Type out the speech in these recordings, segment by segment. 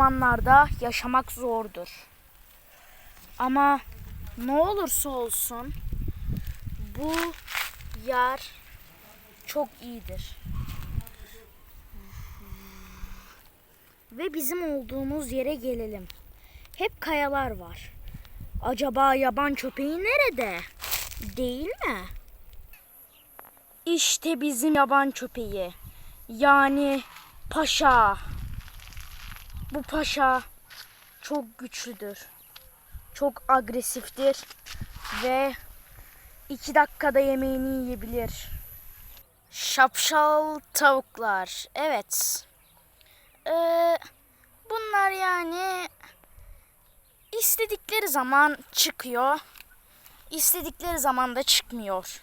ormanlarda yaşamak zordur. Ama ne olursa olsun bu yer çok iyidir. Ve bizim olduğumuz yere gelelim. Hep kayalar var. Acaba yaban köpeği nerede? Değil mi? İşte bizim yaban köpeği. Yani paşa. Bu paşa çok güçlüdür. Çok agresiftir ve iki dakikada yemeğini yiyebilir. Şapşal tavuklar. Evet. Ee, bunlar yani istedikleri zaman çıkıyor. istedikleri zaman da çıkmıyor.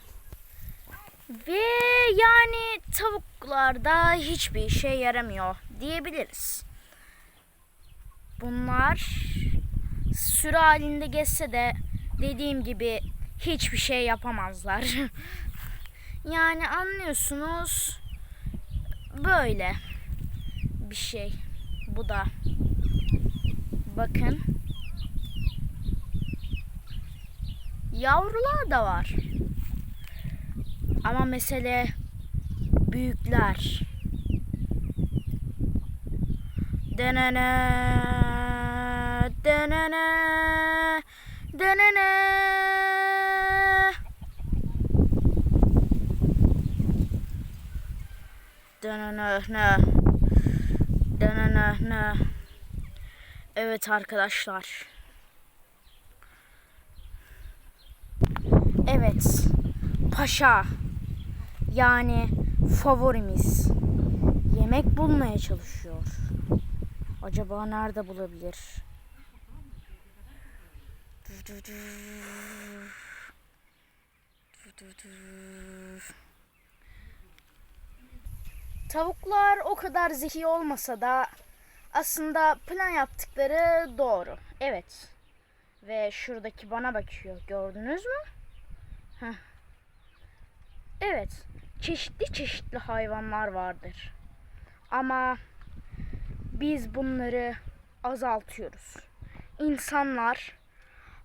Ve yani tavuklarda hiçbir şey yaramıyor diyebiliriz. Bunlar sürü halinde geçse de dediğim gibi hiçbir şey yapamazlar. yani anlıyorsunuz böyle bir şey bu da. Bakın. Yavrular da var. Ama mesele büyükler. Denene, denene, denene. Denene, ne? Denene, ne? Evet arkadaşlar. Evet. Paşa. Yani favorimiz. Yemek bulmaya çalışıyor. Acaba nerede bulabilir? Tavuklar o kadar zeki olmasa da aslında plan yaptıkları doğru. Evet. Ve şuradaki bana bakıyor. Gördünüz mü? Heh. Evet. Çeşitli çeşitli hayvanlar vardır. Ama biz bunları azaltıyoruz. İnsanlar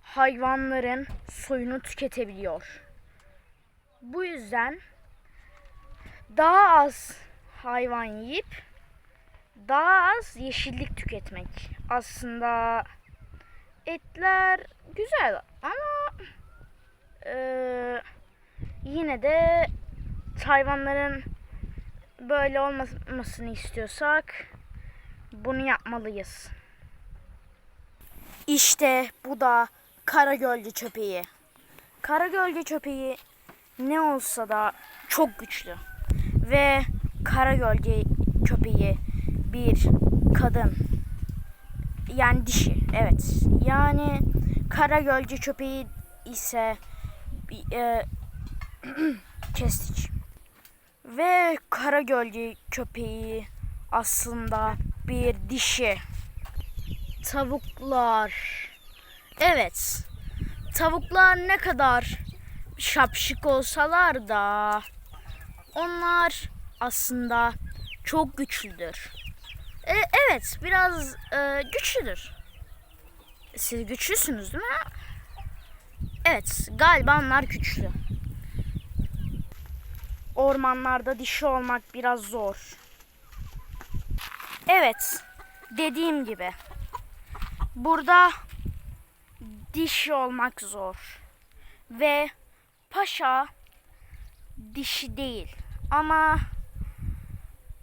hayvanların soyunu tüketebiliyor. Bu yüzden daha az hayvan yiyip daha az yeşillik tüketmek. Aslında etler güzel ama eee, yine de hayvanların böyle olmasını istiyorsak bunu yapmalıyız. İşte bu da kara gölge köpeği. Kara gölge köpeği ne olsa da çok güçlü. Ve kara gölge köpeği bir kadın. Yani dişi. Evet. Yani kara gölge köpeği ise e, kestik. Ve kara gölge köpeği aslında bir dişi. Tavuklar. Evet. Tavuklar ne kadar şapşık olsalar da onlar aslında çok güçlüdür. E, evet, biraz e, güçlüdür. Siz güçlüsünüz değil mi? Evet, galiba onlar güçlü. Ormanlarda dişi olmak biraz zor. Evet, dediğim gibi. Burada dişi olmak zor. Ve paşa dişi değil. Ama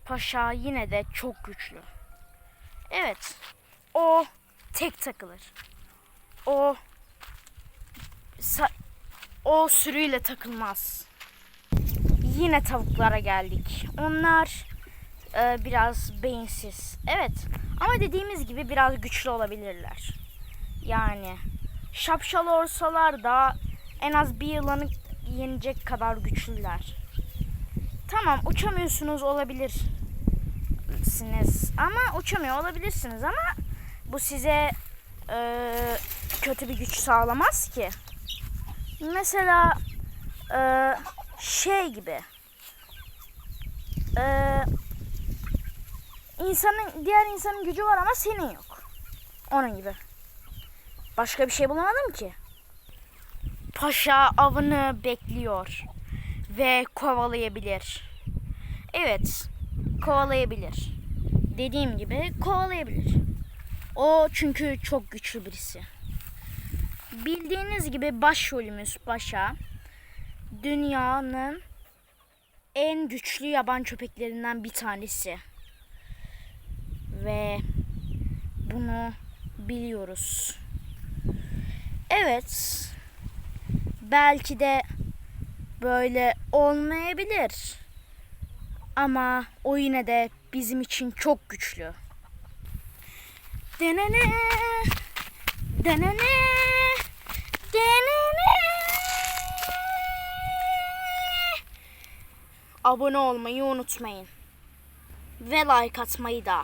paşa yine de çok güçlü. Evet, o tek takılır. O sa- o sürüyle takılmaz. Yine tavuklara geldik. Onlar e, biraz beyinsiz. Evet. Ama dediğimiz gibi biraz güçlü olabilirler. Yani şapşal olsalar da en az bir yılanı yenecek kadar güçlüler. Tamam uçamıyorsunuz olabilirsiniz. Ama uçamıyor olabilirsiniz ama bu size e, kötü bir güç sağlamaz ki. Mesela e, şey gibi. E, insanın diğer insanın gücü var ama senin yok. Onun gibi. Başka bir şey bulamadım ki. Paşa avını bekliyor ve kovalayabilir. Evet, kovalayabilir. Dediğim gibi kovalayabilir. O çünkü çok güçlü birisi. Bildiğiniz gibi başrolümüz Paşa dünyanın en güçlü yaban köpeklerinden bir tanesi. Ve bunu biliyoruz. Evet. Belki de böyle olmayabilir. Ama o yine de bizim için çok güçlü. Denene, denene, denene. Abone olmayı unutmayın. Ve like atmayı da.